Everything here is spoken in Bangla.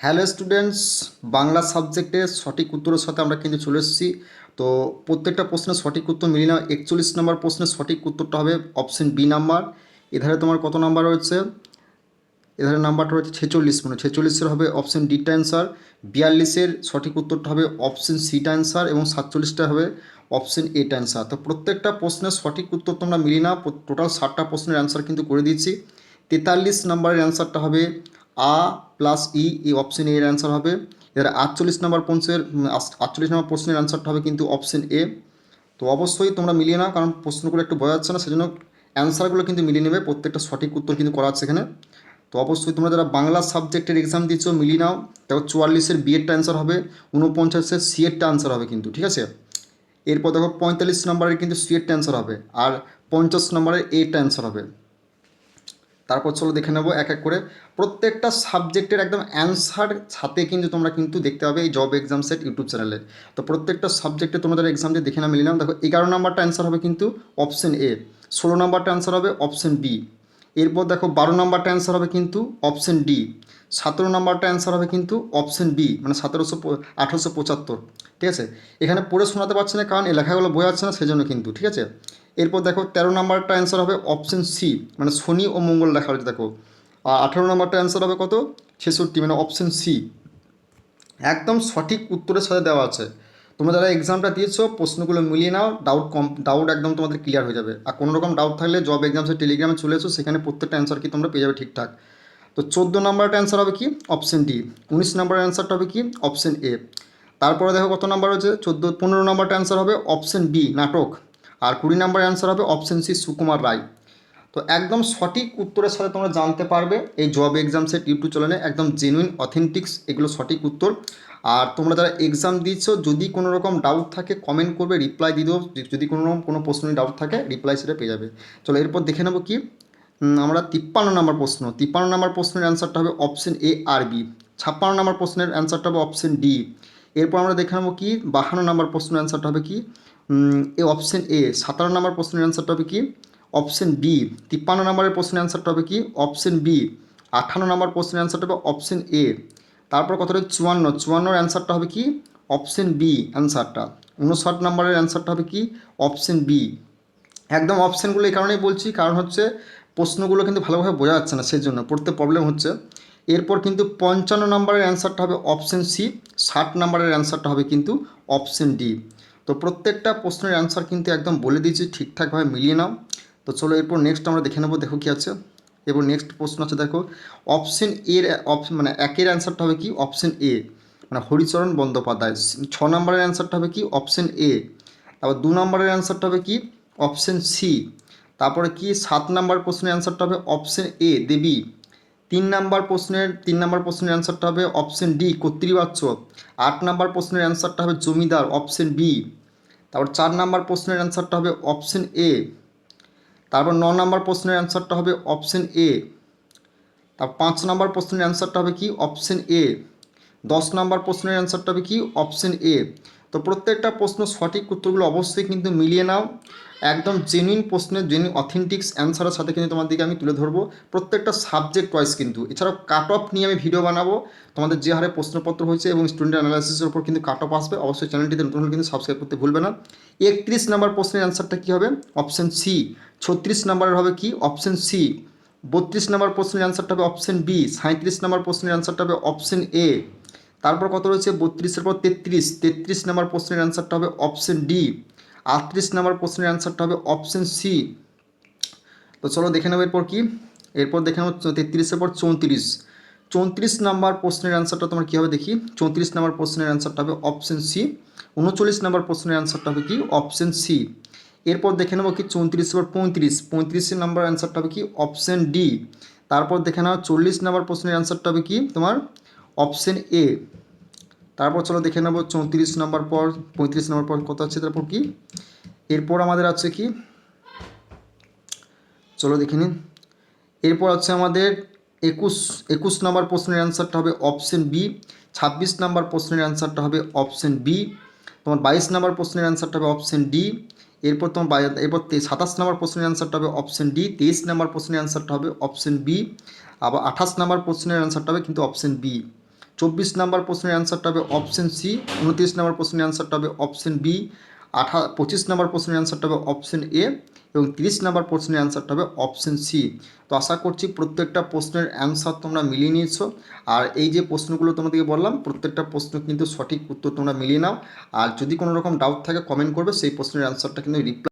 হ্যালো স্টুডেন্টস, বাংলা সাবজেক্টের সঠিক উত্তরের সাথে আমরা কিন্তু চলে এসেছি। তো প্রত্যেকটা প্রশ্নের সঠিক উত্তর মিলি না একচল্লিশ নম্বর প্রশ্নের সঠিক উত্তরটা হবে অপশন বি নাম্বার। এধারে তোমার কত নাম্বার রয়েছে? এধারে নাম্বারটা রয়েছে ছেচল্লিশ মানে ছেচল্লিশের হবে অপশন ডিটা অ্যান্সার। বিয়াল্লিশের সঠিক উত্তরটা হবে অপশন সিটা অ্যান্সার এবং সাতচল্লিশটা হবে অপশন এটা অ্যান্সার। তো প্রত্যেকটা প্রশ্নের সঠিক উত্তর তোমরা মিলি না টোটাল ষাটটা প্রশ্নের অ্যান্সার কিন্তু করে দিয়েছি। তেতাল্লিশ নাম্বারের অ্যান্সারটা হবে আ প্লাস ই এই অপশন এর অ্যান্সার হবে। এর আটচল্লিশ নম্বর প্রশ্নের আটচল্লিশ নম্বর প্রশ্নের অ্যান্সারটা হবে কিন্তু অপশন এ তো অবশ্যই তোমরা মিলিয়ে নাও, কারণ প্রশ্নগুলো একটু বোঝা যাচ্ছে না, সেজন্য অ্যান্সারগুলো কিন্তু মিলিয়ে নেবে। প্রত্যেকটা সঠিক উত্তর কিন্তু করা আছে এখানে। তো অবশ্যই তোমরা যারা বাংলা সাবজেক্টের এক্সাম দিচ্ছ, মিলিয়ে নাও। দেখো চুয়াল্লিশের বিয়েরটা অ্যান্সার হবে উনপঞ্চাশের সি এরটা অ্যান্সার হবে কিন্তু, ঠিক আছে? এরপর দেখো পঁয়তাল্লিশ নম্বরের কিন্তু সি এরটা অ্যান্সার হবে, আর পঞ্চাশ নম্বরের এটা অ্যান্সার হবে। তারপর চলো দেখে নেব এক এক করে। প্রত্যেকটা সাবজেক্টের একদম অ্যান্সার সাথে কিন্তু তোমরা কিন্তু দেখতে পাবে এই জব এক্সাম সেট ইউটিউব চ্যানেলে তো প্রত্যেকটা সাবজেক্টে তোমাদের এক্সাম দিয়ে দেখে না মিলিলাম দেখো, এগারো নাম্বারটা অ্যান্সার হবে কিন্তু অপশন এ ষোলো নাম্বারটা অ্যান্সার হবে অপশন বি এরপর দেখো, বারো নাম্বারটা অ্যান্সার হবে কিন্তু অপশন ডি সতেরো নাম্বারটা অ্যান্সার হবে কিন্তু অপশন বি মানে সতেরোশো আঠেরোশো পঁচাত্তর, ঠিক আছে? এখানে পড়ে শোনাতে পারছি না কারণ এই লেখাগুলো বোঝা যাচ্ছে না, সেজন্য কিন্তু, ঠিক আছে? এরপর দেখো তেরো নাম্বারটা অ্যান্সার হবে অপশন সি মানে শনি ও মঙ্গল লেখা হয়েছে দেখো। আর আঠেরো নাম্বারটা অ্যান্সার হবে কত? ছেষট্টি মানে অপশন সি একদম সঠিক উত্তরের সাথে দেওয়া আছে। তোমরা যারা এক্সামটা দিয়েছ, প্রশ্নগুলো মিলিয়ে নাও ডাউট কম ডাউট একদম তোমাদের ক্লিয়ার হয়ে যাবে। আর কোনো রকম ডাউট থাকলে জব এক্সামসের টেলিগ্রামে চলে এসো, সেখানে প্রত্যেকটা অ্যান্সার কি তোমরা পেয়ে যাবে ঠিকঠাক। তো চোদ্দ নাম্বারটা অ্যান্সার হবে কি? অপশন ডি উনিশ নাম্বারের অ্যান্সারটা হবে কি? অপশন এ তারপরে দেখো কত নাম্বার হচ্ছে চোদ্দ, পনেরো নাম্বারটা অ্যান্সার হবে অপশন বি নাটক। আর কুড়ি নাম্বার অ্যান্সার হবে অপশন সি সুকুমার রায়। তো একদম সঠিক উত্তরের সাথে তোমরা জানতে পারবে, এই জব এক্সাম সেট ইউটিউব চ্যানেলে একদম জেনুইন অথেন্টিক্স এগুলো সঠিক উত্তর। আর তোমরা যারা এক্সাম দিচ্ছ, যদি কোনো রকম ডাউট থাকে কমেন্ট করবে রিপ্লাই দিয়ে দেবো। যদি কোনো রকম, কোনো প্রশ্নের ডাউট থাকে রিপ্লাই সেটা পেয়ে যাবে। চলো এরপর দেখে নেব কি? আমরা তিপ্পান্ন নম্বর প্রশ্ন। তিপ্পান্ন নম্বর প্রশ্নের অ্যান্সারটা হবে অপশন এ আর বি ছাপ্পান্ন নম্বর প্রশ্নের অ্যান্সারটা হবে অপশন ডি এরপর আমরা দেখে নেব কি? বাহান্ন নম্বর প্রশ্নের অ্যান্সারটা হবে কি? উম, এ অপশন এ সাতান্ন নম্বর প্রশ্নের অ্যান্সারটা হবে কি? অপশন বি তিপ্পান্ন নম্বরের প্রশ্নের অ্যান্সারটা হবে কি? অপশন বি আঠান্ন নম্বর প্রশ্নের অ্যান্সারটা হবে অপশন এ তারপর হবে চুয়ান্ন চুয়ান্নর অ্যান্সারটা হবে কি? অপশন বি অ্যান্সারটা উনষাট নম্বরের অ্যান্সারটা হবে কি? অপশন বি একদম অপশানগুলো এই কারণেই বলছি কারণ হচ্ছে প্রশ্নগুলো কিন্তু ভালোভাবে বোঝা যাচ্ছে না সেই জন্য পড়তে প্রবলেম হচ্ছে। এরপর কিন্তু পঞ্চান্ন নম্বরের অ্যান্সারটা হবে অপশন সি ষাট নম্বরের অ্যান্সারটা হবে কিন্তু অপশন ডি তো প্রত্যেকটা প্রশ্নের অ্যান্সার কিন্তু একদম বলে দিয়েছি, ঠিকঠাকভাবে মিলিয়ে নাও। তো চলো এরপর নেক্সট আমরা দেখে নেব, দেখো কী আছে। এরপর নেক্সট প্রশ্ন আছে, দেখো অপশন এর অপশন মানে একের অ্যান্সারটা হবে কি? অপশন এ মানে হরিচরণ বন্দ্যোপাধ্যায়। ছ নম্বরের অ্যান্সারটা হবে কি? অপশন এ তারপর দু নম্বরের অ্যান্সারটা হবে কি? অপশন সি তারপরে কি? সাত নাম্বার প্রশ্নের অ্যান্সারটা হবে অপশন এ দেবী। তিন নাম্বার প্রশ্নের, তিন নাম্বার প্রশ্নের অ্যান্সারটা হবে অপশন ডি কর্তৃবাচ্য আট নাম্বার প্রশ্নের অ্যান্সারটা হবে জমিদার অপশন বি তারপর চার নাম্বার প্রশ্নের অ্যান্সারটা হবে অপশন এ তারপর ন নাম্বার প্রশ্নের অ্যান্সারটা হবে অপশন এ তারপর পাঁচ নাম্বার প্রশ্নের অ্যান্সারটা হবে কি? অপশন এ দশ নাম্বার প্রশ্নের অ্যান্সারটা হবে কি? অপশন এ তো প্রত্যেকটা প্রশ্ন সঠিক উত্তরগুলো অবশ্যই কিন্তু মিলিয়ে নাও। একদম জেনুইন প্রশ্নের জেনুইন অথেন্টিক্স অ্যান্সারের সাথে কিন্তু তোমার দিকে আমি তুলে ধরবো। প্রত্যেকটা সাবজেক্ট ওয়াইজ কিন্তু। এছাড়াও কাট অফ নিয়ে আমি ভিডিও বানাবো। তোমাদের যে হারে প্রশ্নপত্র হয়েছে এবং স্টুডেন্ট অ্যানালাইসিসের উপর কিন্তু কাট অফ আসবে, অবশ্যই চ্যানেলটিতে নতুন হলে কিন্তু সাবস্ক্রাইব করতে ভুলবে না। একত্রিশ নাম্বার প্রশ্নের অ্যান্সারটা কী হবে? অপশন সি ছত্রিশ নাম্বারের হবে কি? অপশন সি বত্রিশ নাম্বার প্রশ্নের অ্যান্সারটা হবে অপশন বি সাঁত্রিশ নাম্বার প্রশ্নের অ্যান্সারটা হবে অপশন এ তারপর কত রয়েছে? বত্রিশের পর তেত্রিশ। তেত্রিশ নাম্বার প্রশ্নের অ্যান্সারটা হবে অপশন ডি। আটত্রিশ নাম্বার প্রশ্নের অ্যান্সারটা হবে অপশন সি। তো চলো দেখে নেব এরপর কি। এরপর দেখে নেব তেত্রিশের পর চৌত্রিশ। চৌত্রিশ নাম্বার প্রশ্নের অ্যান্সারটা তোমার কী হবে দেখি? চৌত্রিশ নাম্বার প্রশ্নের অ্যান্সারটা হবে অপশন সি। উনচল্লিশ নাম্বার প্রশ্নের অ্যান্সারটা হবে কি? Option C. এরপর দেখে নেব কি? চৌত্রিশের পর পঁয়ত্রিশ। পঁয়ত্রিশের নাম্বার অ্যান্সারটা হবে কি? Option D. তারপর দেখে নেওয়া চল্লিশ নাম্বার প্রশ্নের অ্যান্সারটা হবে কি? তোমার অপশন এ। তারপর চলো দেখে নেব চৌত্রিশ নম্বর পর, পঁয়ত্রিশ নম্বর পর কত আছে, তারপর কি? এরপর আমাদের আছে কি? চলো দেখে নিন। এরপর আছে আমাদের একুশ একুশ নম্বর প্রশ্নের অ্যান্সারটা হবে অপশন বি ছাব্বিশ নম্বর প্রশ্নের অ্যান্সারটা হবে অপশন বি তোমার বাইশ নম্বর প্রশ্নের অ্যান্সারটা হবে অপশন ডি এরপর তোমার এরপর সাতাশ নম্বর প্রশ্নের অ্যান্সারটা হবে অপশন ডি তেইশ নম্বর প্রশ্নের অ্যান্সারটা হবে অপশন বি আবার আঠাশ নম্বর প্রশ্নের অ্যান্সারটা হবে কিন্তু অপশন বি চব্বিশ নাম্বার প্রশ্নের অ্যান্সারটা হবে অপশন সি উনত্রিশ নাম্বার প্রশ্নের অ্যান্সারটা হবে অপশন বি আঠা, পঁচিশ নাম্বার প্রশ্নের অ্যান্সারটা হবে অপশন এ এবং তিরিশ নাম্বার প্রশ্নের অ্যান্সারটা হবে অপশন সি তো আশা করছি প্রত্যেকটা প্রশ্নের অ্যান্সার তোমরা মিলিয়ে নিয়েছো। আর এই যে প্রশ্নগুলো তোমাদেরকে বললাম, প্রত্যেকটা প্রশ্ন কিন্তু সঠিক উত্তর তোমরা মিলিয়ে নাও। আর যদি কোনো রকম ডাউট থাকে কমেন্ট করবে, সেই প্রশ্নের অ্যান্সারটা কিন্তু রিপ্লাই